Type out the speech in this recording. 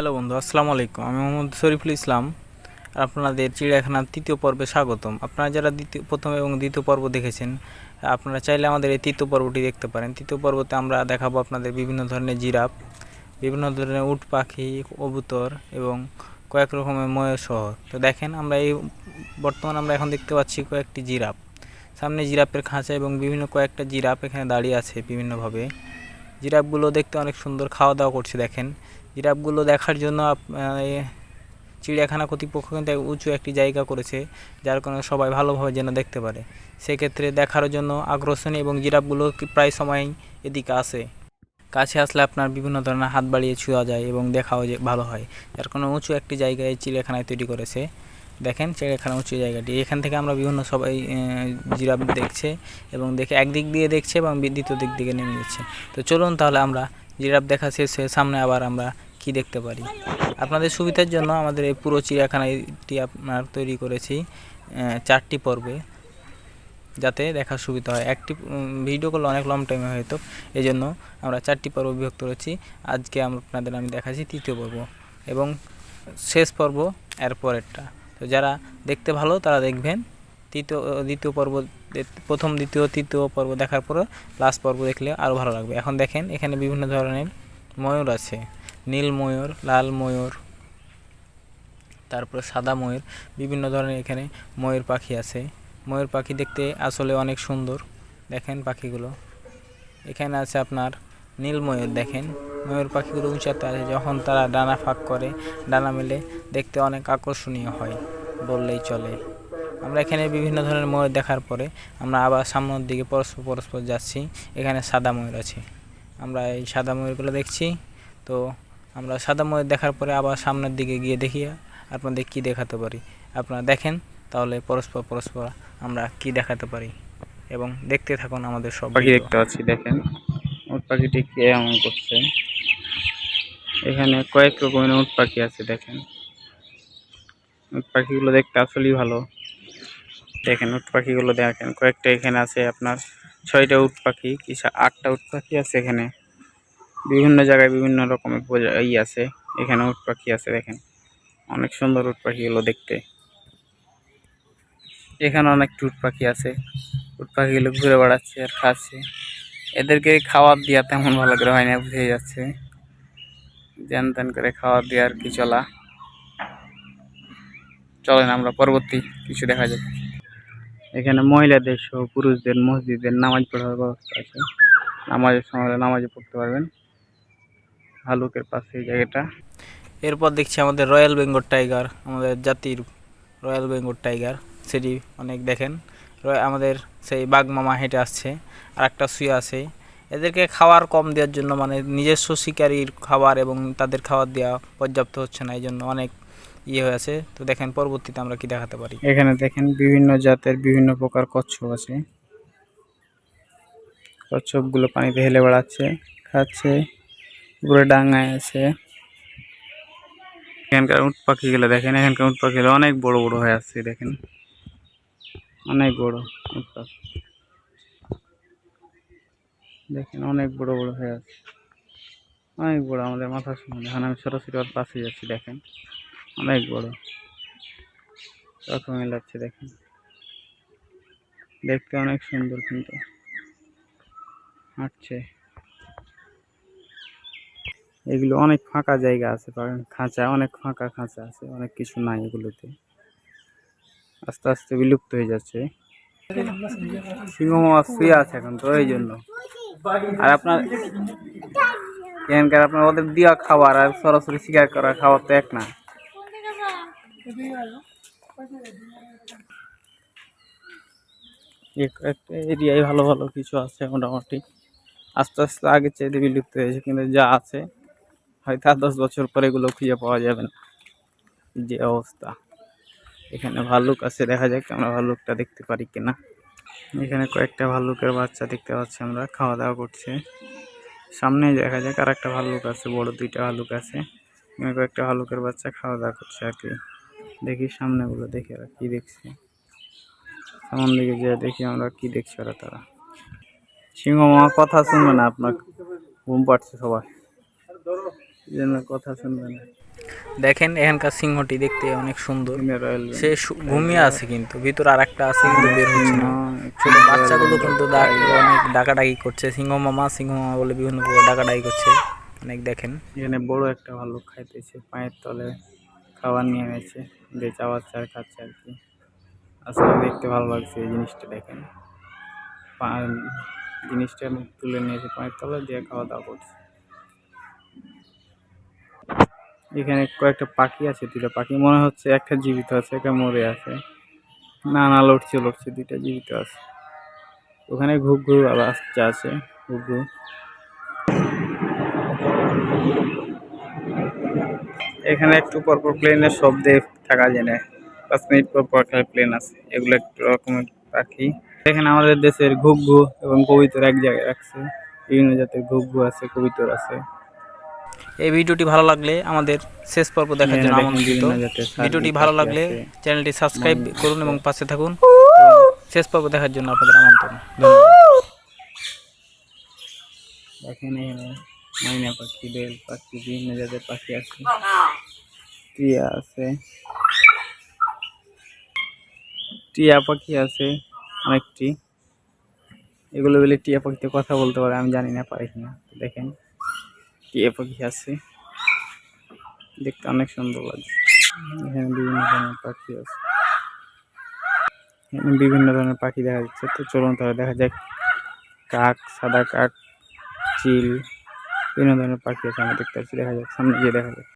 Hello বন্ধু, আসসালামু আলাইকুম। আমি মোহাম্মদ শরীফুল ইসলাম। আপনাদের চিড়িয়াখানার তৃতীয় পর্বে স্বাগতম। আপনারা যারা দ্বিতীয়, প্রথম এবং দ্বিতীয় পর্ব দেখেছেন, আপনারা চাইলে আমাদের এই তৃতীয় পর্বটি দেখতে পারেন। তৃতীয় পর্বতে আমরা দেখাবো আপনাদের বিভিন্ন ধরনের জিরাফ, বিভিন্ন ধরনের উট, পাখি, কবুতর এবং কয়েক রকমের ময়ূর সহ তো দেখেন, আমরা এই বর্তমান আমরা এখন দেখতে পাচ্ছি কয়েকটি জিরাফ। সামনে জিরাফের খাঁচা এবং বিভিন্ন কয়েকটা জিরাফ এখানে দাঁড়িয়ে আছে বিভিন্নভাবে। জিরাফগুলো দেখতে অনেক সুন্দর, খাওয়া দাওয়া করছে, দেখেন। জিরাফগুলো দেখার জন্য এ চিড়িয়াখানা কর্তৃপক্ষ কিন্তু উঁচু একটি জায়গা করেছে, যার কারণে সবাই ভালোভাবে যেন দেখতে পারে। সেক্ষেত্রে দেখার জন্য আকর্ষণীয় এবং জিরাফগুলো প্রায় সময় এদিকে আসে কাছে আসলে আপনার বিভিন্ন ধরনের হাত বাড়িয়ে ছুঁয়া যায় এবং দেখাও যে ভালো হয়, যার কারণে উঁচু একটি জায়গায় চিড়িয়াখানায় তৈরি করেছে। দেখেন চিড়িয়াখানা উঁচু জায়গাটি। এখান থেকে আমরা বিভিন্ন সবাই জিরাফ দেখছে এবং দেখে একদিক দিয়ে দেখছে এবং দ্বিতীয় দিক দিকে নেমে যাচ্ছে। তো চলুন তাহলে আমরা জিরাফ দেখা শেষ সামনে আবার আমরা কি দেখতে পারি? আপনাদের সুবিধার জন্য আমাদের এই পুরো চিড়িয়াখানাটি আপনার তৈরি করেছি চারটি পর্বে, যাতে দেখার সুবিধা হয়। একটি ভিডিও করলে অনেক লং টাইমে হয়তো এই জন্য আমরা চারটি পর্ব বিভক্ত করেছি। আজকে আপনাদের আমি দেখাচ্ছি তৃতীয় পর্ব এবং শেষ পর্ব এর পরেরটা। তো যারা দেখতে ভালো, তারা দেখবেন। তৃতীয় দ্বিতীয় পর্ব প্রথম, দ্বিতীয়, তৃতীয় পর্ব দেখার পরে লাস্ট পর্ব দেখলে আরও ভালো লাগবে। এখন দেখেন, এখানে বিভিন্ন ধরনের ময়ূর আছে। নীল ময়ূর, লাল ময়ূর, তারপরে সাদা ময়ূর, বিভিন্ন ধরনের এখানে ময়ূর পাখি আছে। ময়ূর পাখি দেখতে আসলে অনেক সুন্দর। দেখেন পাখিগুলো। এখানে আছে আপনার নীল ময়ূর, দেখেন। ময়ূর পাখিগুলো উঁচাতে আছে যখন তারা ডানা ফাঁক করে, ডানা মেলে, দেখতে অনেক আকর্ষণীয় হয়, বললেই চলে। আমরা এখানে বিভিন্ন ধরনের ময়ূর দেখার পরে আমরা আবার সামনের দিকে পরস্পর পরস্পর যাচ্ছি। এখানে সাদা ময়ূর আছে। আমরা এই সাদা ময়ূরগুলো দেখছি। তো আমরা সাদা ময়ূর দেখার পরে আবার সামনের দিকে গিয়ে দেখি আপনাদের কি দেখাতে পারি? আপনারা দেখেন তাহলে পরস্পর পরস্পর আমরা কি দেখাতে পারি? এবং দেখতে থাকুন আমাদের সব পাখি দেখতে পাচ্ছি দেখেন। উট পাখিটি কে এমন করছে। এখানে কয়েক রকমের উট পাখি আছে দেখেন। উট পাখিগুলো দেখতে আসলেই ভালো। দেখেন উট পাখিগুলো দেখেন, কয়েকটা এখানে আছে আপনার, ছয়টা উট পাখি, কি আটটা উট পাখি আছে এখানে। বিভিন্ন জায়গায় বিভিন্ন রকমের ই আছে, এখানে উট পাখি আছে দেখেন। অনেক সুন্দর উট পাখিগুলো দেখতে। এখানে অনেক উট পাখি আছে, উট পাখিগুলো ঘুরে বেড়াচ্ছে আর খাচ্ছে। এদেরকে খাবার দেওয়া তেমন ভালো করে হয় না বুঝে যাচ্ছে। জ্যান ত্যান করে খাবার দেওয়া আর কি চলা। চলেন আমরা পরবর্তী কিছু দেখা যাক। এখানে মহিলাদের সহ পুরুষদের মসজিদের নামাজ পড়ার ব্যবস্থা আছে। নামাজের সময় নামাজে পড়তে পারবেন। ভালুকের পাশে এই জায়গাটা। এরপর দেখছি আমাদের রয়্যাল বেঙ্গল টাইগার, আমাদের জাতির রয়্যাল বেঙ্গল টাইগার। সেটি অনেক দেখেন। আমাদের সেই বাঘ মামা হেঁটে আসছে। আর একটা শুয়ে আছে। এদেরকে খাবার কম দেওয়ার জন্য মানে নিজস্ব শিকারির খাবার এবং তাদের খাবার দেওয়া পর্যাপ্ত হচ্ছে না। এই জন্য অনেক ইয়ে হয়ে আছে। তো দেখেন পরবর্তীতে আমরা কি দেখাতে পারি? এখানে দেখেন বিভিন্ন জাতের বিভিন্ন প্রকার কচ্ছপ আছে। কচ্ছপগুলো পানিতে হেলে বেড়াচ্ছে, খাচ্ছে, উপরে ডাঙায় আছে। এখানকার উট পাখিগুলো দেখেন, এখানকার উট পাখিগুলো অনেক বড় বড় হয়ে আসছে দেখেন। অনেক বড় উট পাখি। দেখেন অনেক বড় বড় হয়ে আছে। অনেক বড় আমাদের মাথার সমান। এখন আমি সরাসরি ওর পাশে যাচ্ছি দেখেন। অনেক বড়। প্রথমে লাগছে দেখেন দেখতে অনেক সুন্দর কিন্তু। হাঁটছে। এগুলো অনেক ফাঁকা জায়গা আছে খাঁচা, অনেক ফাঁকা খাঁচা আছে, অনেক কিছু নাই এগুলোতে। আস্তে আস্তে বিলুপ্ত হয়ে যাচ্ছে। সিংহ মাছ শুয়ে আছে এখন তো, এই জন্য। আর আপনার এখানকার আপনার ওদের দেওয়া খাবার আর সরাসরি শিকার করা খাবার তো এক না। একটা এরিয়ায় ভালো ভালো কিছু আছে মোটামুটি। আস্তে আস্তে আগের চাইতে বিলুপ্ত হয়েছে, কিন্তু যা আছে, হয়তো আর দশ বছর পরে এগুলো খুঁজে পাওয়া যাবে না। যে অবস্থা। এখানে ভাল্লুক আছে, দেখা যাক আমরা ভাল্লুকটা দেখতে পারি কিনা। এখানে কয়েকটা ভাল্লুকের বাচ্চা দেখতে পাচ্ছি আমরা, খাওয়া দাওয়া করছে। সামনে দেখা যাক আর একটা ভাল্লুক আছে, বড় দুইটা ভাল্লুক আছে। এখানে কয়েকটা ভাল্লুকের বাচ্চা খাওয়া দাওয়া করছে আর কি। দেখি সামনেগুলো দেখি ওরা কি দেখছে। সামন দিকে যে দেখি আমরা কি দেখছি ওরা তারা। সিংহ মামা কথা শুনবে না আপনার ঘুম পাচ্ছে সবাই। জন্য কথা শুনবে না। দেখেন এখানকার সিংহটি দেখতে অনেক সুন্দর। সে ঘুমিয়ে আছে কিন্তু ভিতরে আর একটা আছে কিন্তু বের হচ্ছে না। ছোট বাচ্চাগুলো কিন্তু অনেক ডাকাডাকি করছে। সিংহ মামা সিংহ মামা বলে বিভিন্ন ডাকাডাকি করছে। অনেক দেখেন। এখানে বড় একটা ভালো খাইতেছে পায়ের তলে। খাবার নিয়ে গেছে, যে চাওয়াচ্ছে আর খাচ্ছে আর কি। আসলে দেখতে ভালো লাগছে এই জিনিসটা দেখেন। জিনিসটা তুলে নিয়েছে পায়ের তলে দিয়ে খাওয়া দাওয়া করছে। এখানে কয়েকটা পাখি আছে দুটা পাখি। মনে হচ্ছে একটা জীবিত আছে, একটা মরে আছে। না না, লড়ছে লড়ছে, দুইটা জীবিত আছে। ওখানে ঘুঘু আবার বাচ্চা আছে ঘুঘ। এখানে একটু পরপর প্লেনের শব্দে থাকা যায় না। পাঁচ মিনিট পর পর প্লেন আছে। এগুলো একটু রকমের পাখি। এখানে আমাদের দেশের ঘুঘু এবং কবিতর এক জায়গায় রাখছে। বিভিন্ন জাতের ঘুঘু আছে কবিতর আছে। এই ভিডিওটি ভালো লাগলে আমাদের শেষ পর্ব দেখার জন্য আমন্ত্রিত। ভিডিওটি ভালো লাগলে চ্যানেলটি সাবস্ক্রাইব করুন এবং পাশে থাকুন। শেষ পর্ব দেখার জন্য আপনাদের আমন্ত্রণ। ধন্যবাদ। ময়না পাখি বেল পাখি বিভিন্ন জাতের পাখি আছে। টিয়া আছে। টিয়া পাখি আছে অনেকটি এগুলো বলে টিয়া পাখিতে কথা বলতে পারে আমি জানি না পারি কিনা। দেখেন টিয়া পাখি আছে। দেখতে অনেক সুন্দর লাগছে। এখানে বিভিন্ন ধরনের পাখি আছে। এখানে বিভিন্ন ধরনের পাখি দেখা যাচ্ছে। তো চলুন তাহলে দেখা যাক। কাক সাদা কাক চিল। বিভিন্ন ধরনের পাখি আছে আমরা দেখতে পাচ্ছি দেখা যাক সামনে গিয়ে দেখা যাক।